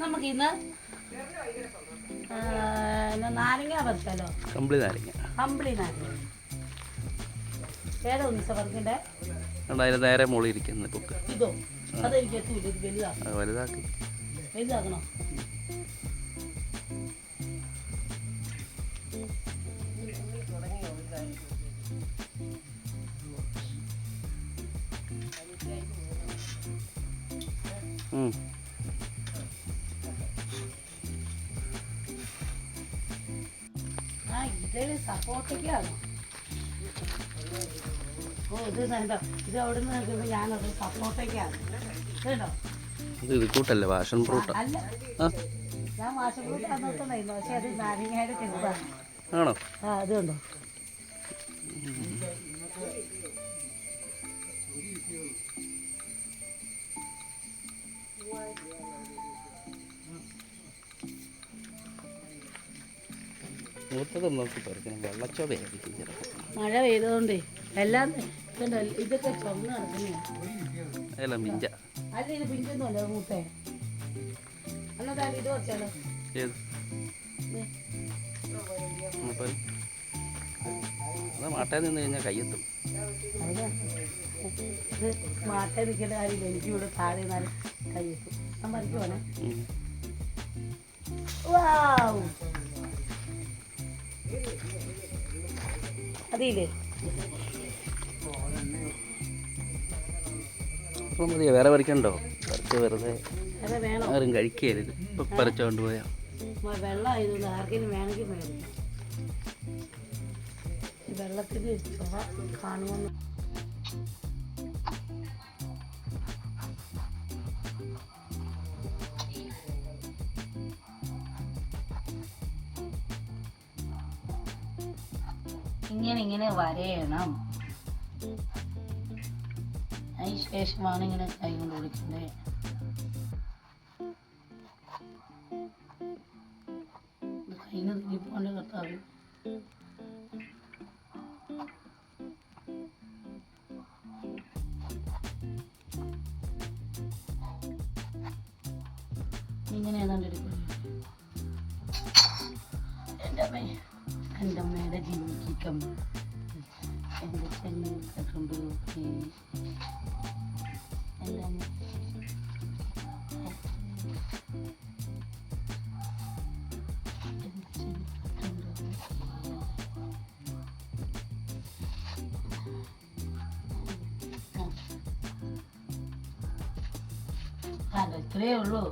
നമുക്കിന്ന് നാരങ്ങ പറിച്ചാലോ കമ്പിളി നാരങ്ങ. കമ്പിളി നാരങ്ങ. ഏതാ ഒന്നിച്ച പറിക്കണ്ടേ കണ്ടോ അതിന് നേരെ മുകളിൽ ഇരിക്കുന്ന ബുക്ക് ഇതോ? അതെനിക്ക് എത്തൂല ഇത് വലുതാ വലുതാക്കി. വലുതാക്കണോ? ഇതൊരു സപ്പോർട്ടൊക്കെയാണോ? ഓ ഇത് കണ്ടോ ഇത് അവിടെ നിന്ന് നോക്കുമ്പോൾ ഞാനത് സപ്പോർട്ടൊക്കെയാണ്. കേട്ടോ? ഇത് ഇത് കൂട്ടല്ലേ പാഷൻ ഫ്രൂട്ട്? ഞാൻ മാഷഫ്രൂട്ട് തന്നിട്ടുണ്ടായിരുന്നു പക്ഷെ അത് നാരങ്ങയുടെ ചെറുതാണ്. ആണോ? ആ അത് കണ്ടോ? മൂത്തത് നോക്കി പറിക്കണം മഴ പെയ്തതുകൊണ്ടേ എല്ലാം ഇതൊക്കെ അല്ല മിഞ്ച. അല്ല മൂത്തേ എന്നാ ഇത് വെച്ചാലോ ഏത്? മാട്ടയിൽ നിന്ന് കഴിഞ്ഞാൽ കയ്യെത്തും. ഇത് മാറ്റ നിൽക്കേണ്ട കാര്യമില്ല എനിക്ക് ഇവിടെ താഴെ ഞാൻ മറിക്കുവാണേ അതില്ലേ മതിയോ വേറെ പറിക്കണ്ടോ പറിച്ച് വെറുതെ ആരും കഴിക്കരുത് ഇപ്പം പറിച്ചോണ്ട് പോയാൽ മ- വെള്ളം ആയതുകൊണ്ട് ആർക്കെങ്കിലും വേണമെങ്കിൽ മേടിക്കാം വെള്ളത്തിന് ചുവ കാണുമെന്ന്. ഇങ്ങനെ ഇങ്ങനെ വരയണം. അതിന് ശേഷമാണ് ഇങ്ങനെ കൈ കൊണ്ട് കൊടുക്കേണ്ടത് കയ്യിൽ നിന്ന് തിരിപ്പോണ്ട് ഇങ്ങനെ ഏതാണ്ട് എടുക്കുന്നു എന്റെ അമ്മ എന്റെ അമ്മയുടെ ജീവിക്കും എന്റെ ചെന്നൈ കട്ടുണ്ട് അല്ല ഇത്രയേ ഉള്ളൂ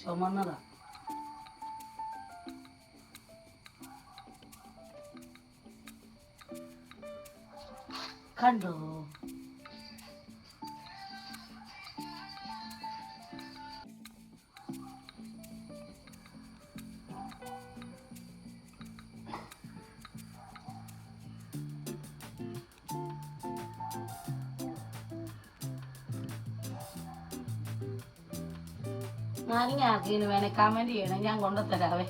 ചുമന്നതാ കണ്ടോ നാരങ്ങ ആർക്കെങ്കിലും വേണേ കമന്റ് ചെയ്യണം. ഞാൻ കൊണ്ടുത്തരാവേ.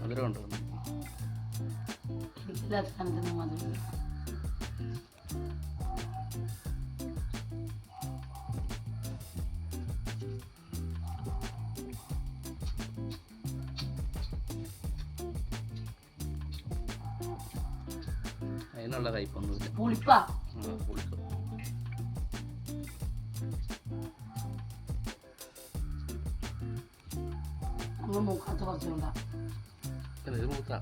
മധുരം ഉണ്ടോ? എനിക്കില്ലാത്ത മധുരം അതിനുള്ള കയ്പൊന്നുമില്ല പുളിപ്പാ ആ, പുളിക്കും. നമ്മൾ മൂക്കാത്ത കുറച്ചുകൊണ്ടാ പിന്നെ ഇത് മൂത്ത